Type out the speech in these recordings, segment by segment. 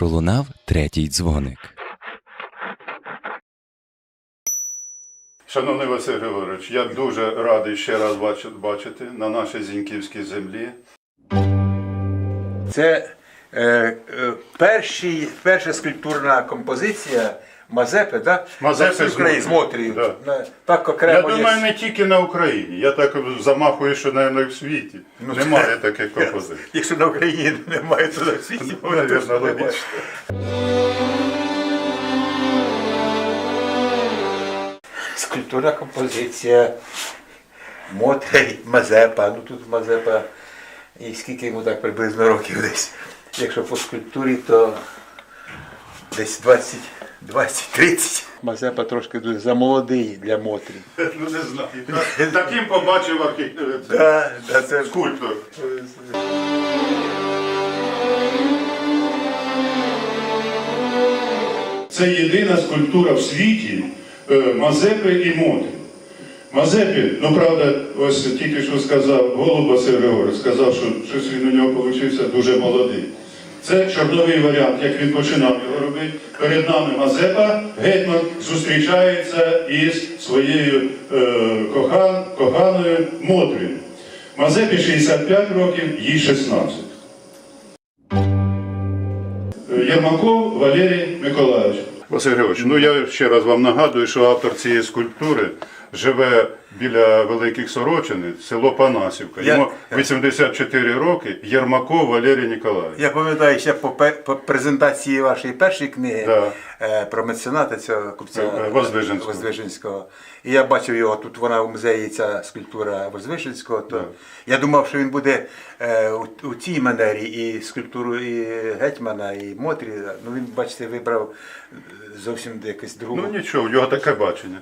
пролунав третій дзвоник. Шановний Василь Григорович, я дуже радий ще раз бачити на нашій Зіньківській землі. Це е, е, перші, перша скульптурна композиція Мазепи, да? Мазепи з. Мотрію. Да. Так Я думаю, є. не тільки на Україні. Я так замахую, що навіть в світі. Ну, Немає таких композицій. Якщо на Україні немає, то на світі Ну, навірно, логічно. Скульптурна композиція Мотрі Мазепа. Ну тут Мазепа. І скільки йому так приблизно років десь. Якщо по скульптурі, то десь 20, 20-30. Мазепа трошки дуже замолодий для Мотрі. Ну не знаю. Таким побачив архітектор. Да, да, це Скульптор. Це єдина скульптура в світі е, Мазепи і Мотрі. Мазепі, ну правда, ось тільки що сказав Голуб Василь Григорович, сказав, що щось він у нього вийшов дуже молодий. Це чорновий варіант, як він починав його робити. Перед нами Мазепа, гетьман зустрічається із своєю е, кохан, коханою Модрою. Мазепі 65 років, їй 16. Ярмаков Валерій Миколаївич. Василь Григорович, ну я ще раз вам нагадую, що автор цієї скульптури живе біля Великих Сорочини, село Панасівка. Я- Йому 84 роки, Єрмаков Валерій Ніколаївич. Я пам'ятаю ще по, пе- по презентації вашої першої книги Да. Е, про мецената цього купця Возвиженського. е, Воздвиженського. Воздвиженського. І я бачив його тут, вона в музеї, ця скульптура Воздвиженського. То yeah. Я думав, що він буде е, у, у цій манері і скульптуру і Гетьмана, і Мотрі. Ну він, бачите, вибрав е, зовсім якесь другу. Ну нічого, в нього таке бачення.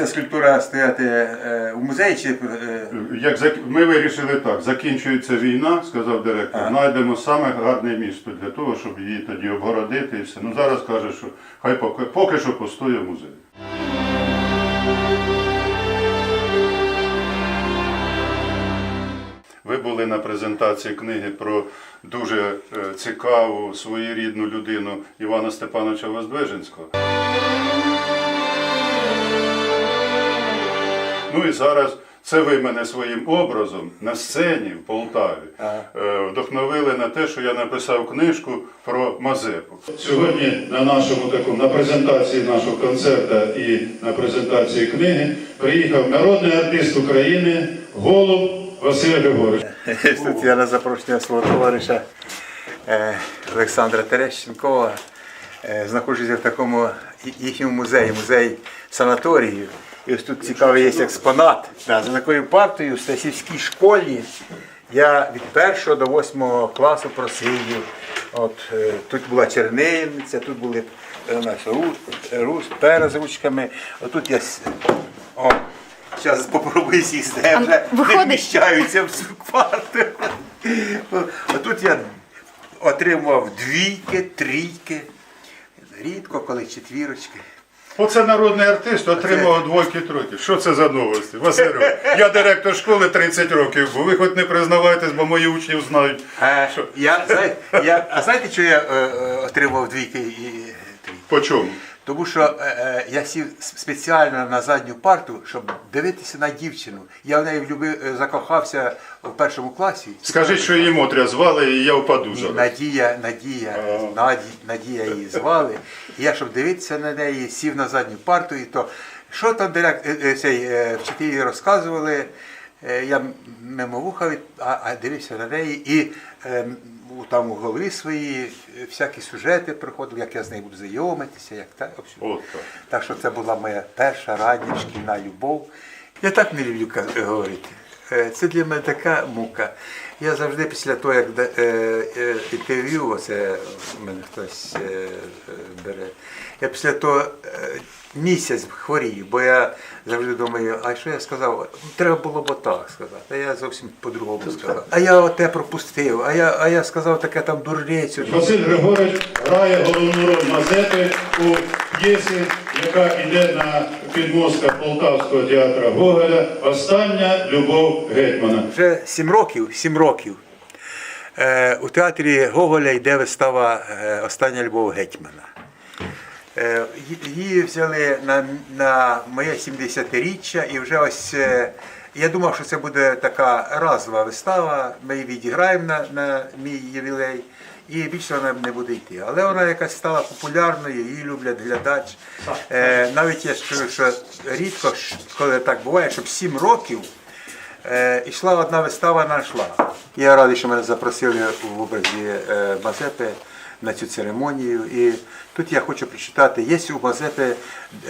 Ця скульптура стояти е, у музеї чи е, Як зак- ми вирішили так, закінчується війна, сказав директор, знайдемо саме гарне місто для того, щоб її тоді обгородити і все. Ну зараз каже, що хай поки, поки що постоє в музеї. Ви були на презентації книги про дуже е, цікаву своєрідну людину Івана Степановича Воздвиженського. Ну і зараз це ви мене своїм образом на сцені в Полтаві е, вдохновили на те, що я написав книжку про Мазепу. Сьогодні на нашому такому на презентації нашого концерту і на презентації книги приїхав народний артист України Голуб Василь Григорович. Тут я на запрошення свого товариша е, Олександра Терещенкова е, знаходжуся в такому їхньому музеї, музей санаторію. І ось тут цікавий є експонат. Да, за такою партою в Стасівській школі я від першого до восьмого класу просидів. От, е, тут була чернильниця, тут були е, у нас рус, рус, з ручками. Отут я о, зараз попробую сісти, я вже не в цю парту. А тут я отримав двійки, трійки, рідко коли четвірочки. Оце народний артист отримав двойки тройки. Що це за новості? Василь, я директор школи 30 років був. Ви хоч не признавайтесь, бо мої учні знають. А, Що? я, знає- я, а знаєте, що я е, е, отримав двійки і? По чому? Тому що е, е, я сів спеціально на задню парту, щоб дивитися на дівчину. Я в неї влюбив, е, закохався в першому класі. Скажіть, що її Мотря звали, і я впаду Ні, зараз. Надія, Надія, Наді, Надія її звали. І я, щоб дивитися на неї, сів на задню парту, і то, що там директ, е, цей, вчителі розказували, я мимовуха від, а, а дивився на неї, і е, там у голові свої е, всякі сюжети приходили, як я з нею буду знайомитися, як так. в. От так. Так що це була моя перша радість, шкільна любов. Я так не люблю говорити. Е, Це для мене така мука. Я завжди після того, як е, е, інтерв'ю, оце мене хтось бере, я після того місяць хворію, бо я завжди думаю, а що я сказав? Треба було б отак сказати. А я зовсім по-другому сказав. А я оте пропустив, а я, а я сказав таке там дурницю. Василь Григорович грає головну роль Мазепи у п'єсі, яка йде на підмостках Полтавського театру Гоголя Остання любов гетьмана. Вже сім років, сім років. Е, у театрі Гоголя йде вистава е, Остання любов гетьмана. Е, її взяли на, на моє 70-річчя і вже ось. я думав, що це буде така разова вистава. Ми її відіграємо на, на мій ювілей, і більше вона не буде йти. Але вона якась стала популярною, її люблять глядач. Е, навіть я скажу, що рідко, коли так буває, щоб 7 років Е, ішла одна вистава на аншлаг. Я радий, що мене запросили в образі е, Мазепи на цю церемонію. І тут я хочу прочитати, є у Мазепи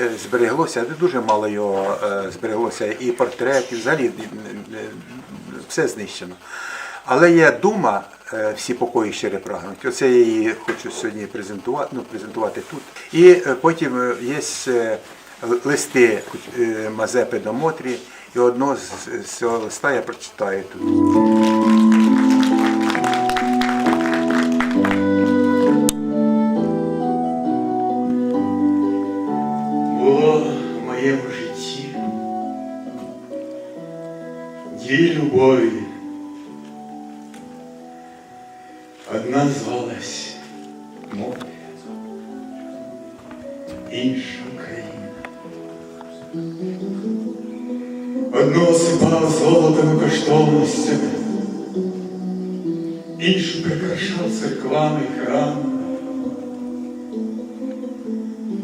е, збереглося, дуже мало його е, збереглося, і портрет, і взагалі все знищено. Але є дума, е, всі покої ще прагнуть. Оце я її хочу сьогодні презентувати, ну, презентувати тут. І е, потім е, є листи Мазепи до Мотрі, і одного з, цього листа я прочитаю тут. Було моєму житті дві любові. Одна звалась море, інша Україна. Одну осипав золотими коштовностями, іншу прикрашав церквами і храмами.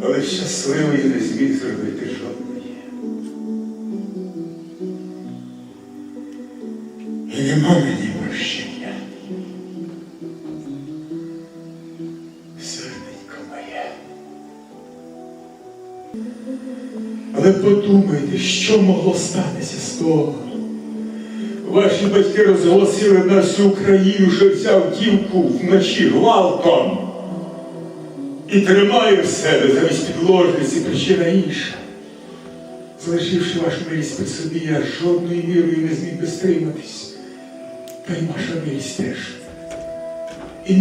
Але щасливою не зміг зробити жодної. Але подумайте, що могло статися з того. Ваші батьки розголосили на всю Україну, що взяв дівку вночі гвалтом і тримає в себе замість підложниці причина інша. Залишивши вашу милість при собі, я жодною мірою не зміг би стриматись. Та й ваша милість теж. І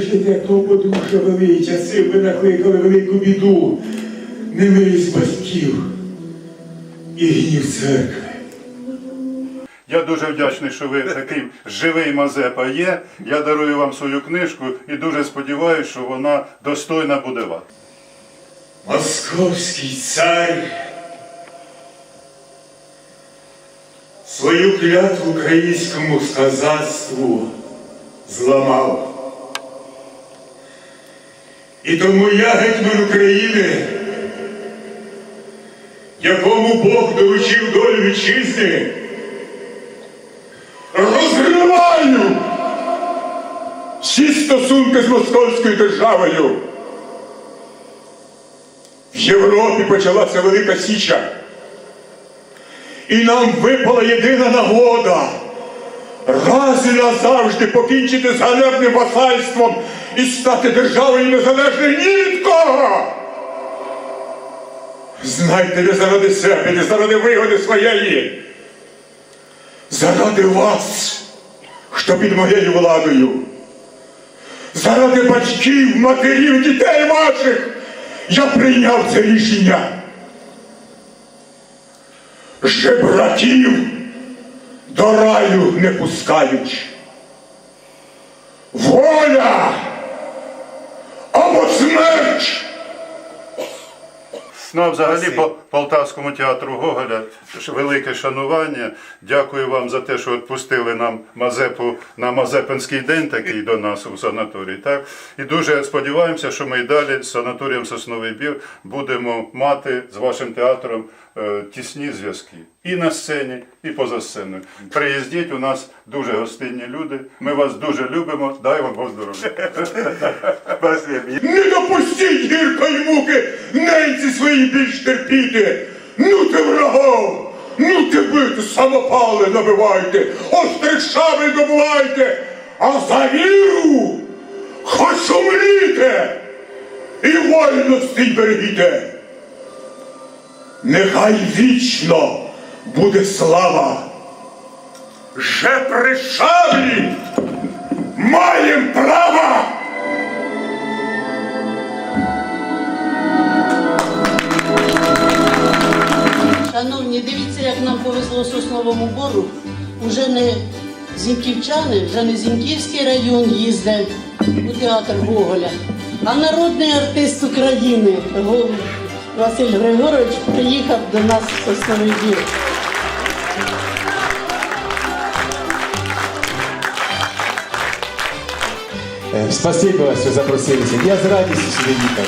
жити, як того подруша велич, а цим ви накликали велику біду, немилість батьків і гнів церкви. Я дуже вдячний, що ви такий живий Мазепа є. Я дарую вам свою книжку і дуже сподіваюся, що вона достойна буде вас. Московський цар свою клятву українському сказацтву зламав. І тому я гетьман України, якому Бог доручив долю вітчизни, розриваю всі стосунки з московською державою. В Європі почалася Велика Січа. І нам випала єдина нагода раз і назавжди покінчити з ганебним васальством і стати державою незалежною ні від кого. Знайте, не заради себе, заради вигоди своєї. Заради вас, хто під моєю владою. Заради батьків, матерів, дітей ваших я прийняв це рішення. Жебраків до раю не пускають. Воля Ну, а взагалі по Полтавському театру Гоголя велике шанування. Дякую вам за те, що відпустили нам Мазепу на Мазепинський день такий до нас у санаторії. Так? І дуже сподіваємося, що ми і далі з санаторієм Сосновий Бір будемо мати з вашим театром тісні зв'язки. І на сцені, і поза сценою. Приїздіть, у нас дуже гостинні люди. Ми вас дуже любимо. Дай вам Бог здоров'я. Не допустіть гіркої муки ненці свої більш терпіти. Ну ти врагов, ну ти бити, самопали набивайте, острих шабель добувайте, а за віру хоч умріте і вольності берегіте. Нехай вічно буде слава. Же при шаблі маєм право! Шановні, дивіться, як нам повезло сосновому бору. Уже не зіньківчани, вже не Зіньківський район їздить у театр Гоголя, а народний артист України Василь Григорович приїхав до нас в Сосновий Бір. Е, Спасибо, що запросилися. Я з радістю сюди їхав.